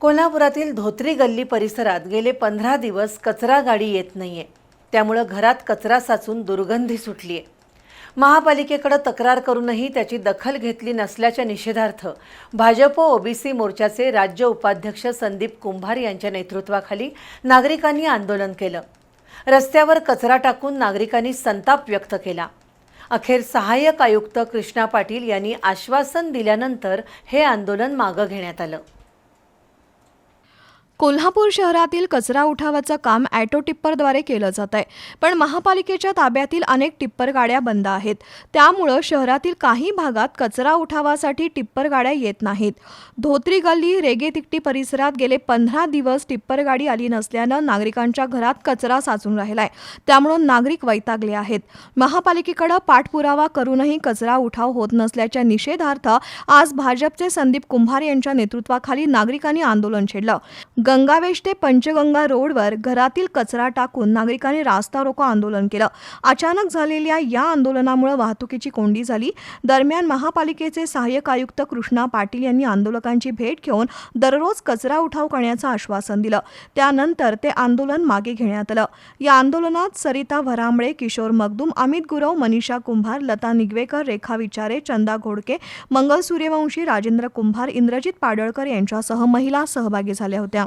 कोल्हापुरातील धोत्री गल्ली परिसरात गेले पंधरा दिवस कचरा गाडी येत नाहीये. त्यामुळं घरात कचरा साचून दुर्गंधी सुटलीये. महापालिकेकडे तक्रार करूनही त्याची दखल घेतली नसल्याच्या निषेधार्थ भाजप ओबीसी मोर्चाचे राज्य उपाध्यक्ष संदीप कुंभार यांच्या नेतृत्वाखाली नागरिकांनी आंदोलन केलं. रस्त्यावर कचरा टाकून नागरिकांनी संताप व्यक्त केला. अखेर सहाय्यक आयुक्त कृष्णा पाटील यांनी आश्वासन दिल्यानंतर हे आंदोलन मागं घेण्यात आलं. कोल्हापूर शहरातील कचरा उठावाचं काम ॲटो टिप्परद्वारे केलं जात आहे. पण महापालिकेच्या ताब्यातील अनेक टिप्पर गाड्या बंद आहेत. त्यामुळं शहरातील काही भागात कचरा उठावासाठी टिप्पर गाड्या येत नाहीत. धोत्री गल्ली रेगे तिकटी परिसरात गेले पंधरा दिवस टिप्पर गाडी आली नसल्यानं नागरिकांच्या घरात कचरा साचून राहिलाय. त्यामुळं नागरिक वैतागले आहेत. महापालिकेकडे पाठपुरावा करूनही कचरा उठाव होत नसल्याच्या निषेधार्थ आज भाजपचे संदीप कुंभार यांच्या नेतृत्वाखाली नागरिकांनी आंदोलन छेडलं. गंगावेश ते पंचगंगा रोडवर घरातील कचरा टाकून नागरिकांनी रास्ता रोको आंदोलन केलं. अचानक झालेल्या या आंदोलनामुळे वाहतुकीची कोंडी झाली. दरम्यान महापालिकेचे सहाय्यक आयुक्त कृष्णा पाटील यांनी आंदोलकांची भेट घेऊन दररोज कचरा उठाव करण्याचं आश्वासन दिलं. त्यानंतर ते आंदोलन मागे घेण्यात आलं. या आंदोलनात सरिता भरांबळे किशोर मगदूम अमित गुरव मनीषा कुंभार लता निगवेकर रेखा विचारे चंदा घोडके मंगल सूर्यवंशी राजेंद्र कुंभार इंद्रजित पाडळकर यांच्यासह महिला सहभागी झाल्या होत्या.